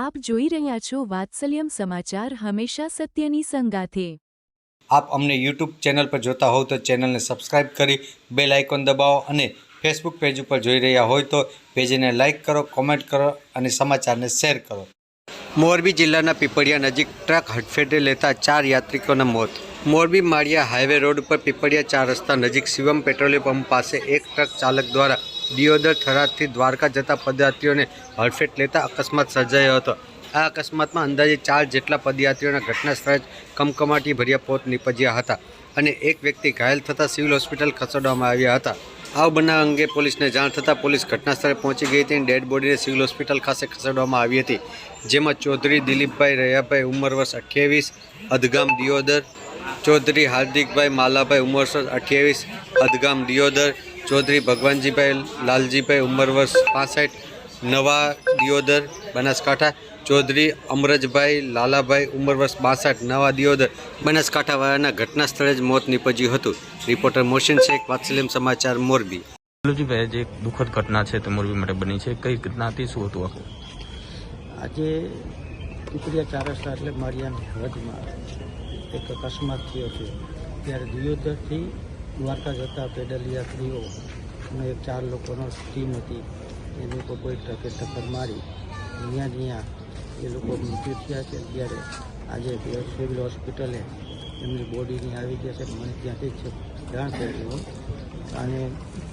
આપ જોઈ રહ્યા છો વાત્સલ્યમ સમાચાર હંમેશા સત્યની સંગાથે. આપ અમને યુટ્યુબ ચેનલ પર જોતા હોવ તો ચેનલને સબસ્ક્રાઇબ કરી બેલ આઇકોન દબાવો અને ફેસબુક પેજ ઉપર જોઈ રહ્યા હોય તો પેજને લાઇક કરો, કોમેન્ટ કરો અને સમાચારને શેર કરો. મોરબી જિલ્લાના પીપળિયા નજીક ટ્રક હડફેટે લેતા ચાર યાત્રિકોના મોત. મોરબી માળિયા હાઈવે રોડ પર પીપળિયા ચાર રસ્તા નજીક શિવમ પેટ્રોલિયમ પંપ પાસે એક ટ્રક ચાલક દ્વારા દિયોદર થરાદથી દ્વારકા જતા પદયાત્રીઓને હડફેટ લેતા અકસ્માત સર્જાયો હતો. આ અકસ્માતમાં અંદાજે ચાર જેટલા પદયાત્રીઓના ઘટના સ્થળે જ કમકમાટી ભર્યા પોત નીપજ્યા હતા અને એક વ્યક્તિ ઘાયલ થતાં સિવિલ હોસ્પિટલ ખસેડવામાં આવ્યા હતા. આ બનાવ અંગે પોલીસને જાણ થતાં પોલીસ ઘટના સ્થળે પહોંચી ગઈ હતી અને ડેડ બોડીને સિવિલ હોસ્પિટલ ખાતે ખસેડવામાં આવી હતી. જેમાં ચૌધરી દિલીપભાઈ રયાભાઈ, ઉંમર વર્ષ અઠ્યાવીસ, અધગામ દિયોદર, ચૌધરી હાર્દિકભાઈ માલાભાઈ, ઉંમર વર્ષ અઠ્યાવીસ, અધગામ દિયોદર ચૌધરી ભગવાનજીભાઈ લાલજીભાઈ ઉંમર વર્ષ પાસઠ નવા દિયોદર બનાસકાંઠા. ચૌધરી અમરજભાઈ લાલાભાઈ ઉંમર વર્ષ બાસઠ નવા દિયોદર બનાસકાંઠાવાળાના ઘટના સ્થળે જ મોત નીપજ્યું હતું. રિપોર્ટર મોહસિન શેખ વાત્સલ્યમ સમાચાર મોરબી. ભાઈ જે એક દુઃખદ ઘટના છે તે મોરબી માટે બની છે. કઈ ઘટના હતી? શું હતું આખું? આજે ઉપરિયા ચાર રસ્તા એટલે મારિયાની હદમાં એક અકસ્માત થયો છે. ત્યારે દિયોદરથી દ્વારકા જતા પેડલ યાત્રીઓ અમે એક ચાર લોકોનો ટીમ હતી. એ લોકો કોઈ ટ્રકે ટક્કર મારી. જ્યાં જ્યાં એ લોકો મૃત્યુ થયા છે ત્યારે આજે સિવિલ હોસ્પિટલે એમની બોડીની આવી ગયા છે. મને ત્યાંથી જ જાણ થયેલી અને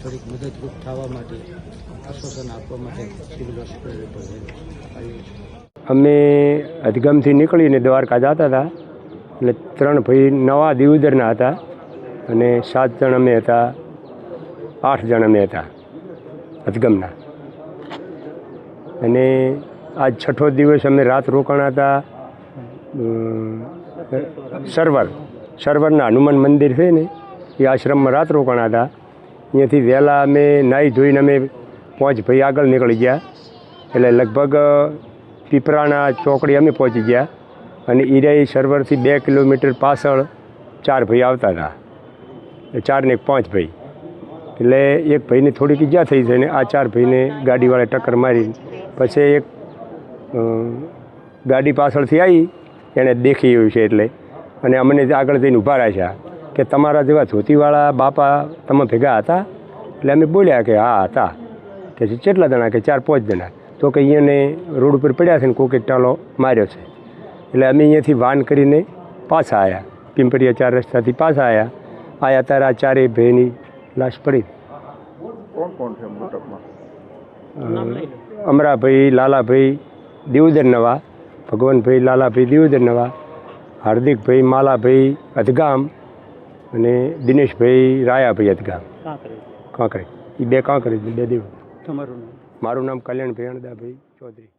થોડીક મદદરૂપ થવા માટે, આશ્વાસન આપવા માટે સિવિલ હોસ્પિટલ ઉપર અમે અધગમથી નીકળીને દ્વારકા જતા હતા. એટલે ત્રણ ભાઈ નવા દિવદરના હતા. અને સાત જણ અમે હતા, આઠ જણ અમે હતા, અજગમના. અને આજ છઠ્ઠો દિવસ અમે રાત રોકાણા હતા સર્વર, સર્વરના હનુમાન મંદિર છે ને, એ આશ્રમમાં રાત રોકાણા હતા. અહીંયાથી વહેલા અમે નાહી ધોઈને અમે પાંચ ભાઈ આગળ નીકળી ગયા. એટલે લગભગ પીપરાના ચોકડી અમે પહોંચી ગયા. અને ઈરાઈ સર્વરથી બે કિલોમીટર પાછળ ચાર ભાઈ આવતા હતા. ચાર ને એક પાંચ ભાઈ. એટલે એક ભાઈને થોડીક ઈજા થઈ છે ને આ ચાર ભાઈને ગાડીવાળા ટક્કર મારી પછી એક ગાડી પાછળથી આવી એણે દેખી એવું છે એટલે. અને અમને આગળ જઈને ઊભા રાખ્યા કે તમારા જેવા ધોતીવાળા બાપા તમે ભેગા હતા? એટલે અમે બોલ્યા કે હા, હતા. કે કેટલા જણા? કે ચાર પાંચ જણા. તો કે અહીંયાને રોડ ઉપર પડ્યા છે ને કોકે ટાલો માર્યો છે. એટલે અમે અહીંયાથી વાન કરીને પાછા આવ્યા પિંપરિયા ચાર રસ્તાથી પાછા આવ્યા આવ્યા તારા આ ચારેય ભાઈની લાશ પડી. અમરાભાઈ લાલાભાઈ દિવદર નવા ભગવાનભાઈ લાલાભાઈ દિવદર નવા હાર્દિકભાઈ માલાભાઈ અધગામ અને દિનેશભાઈ રાયાભાઈ અધગામ. કાંકરે. એ બે કાંકરે બે દેવ. તમારું નામ? મારું નામ કલ્યાણભાઈ અણદાભાઈ ચૌધરી.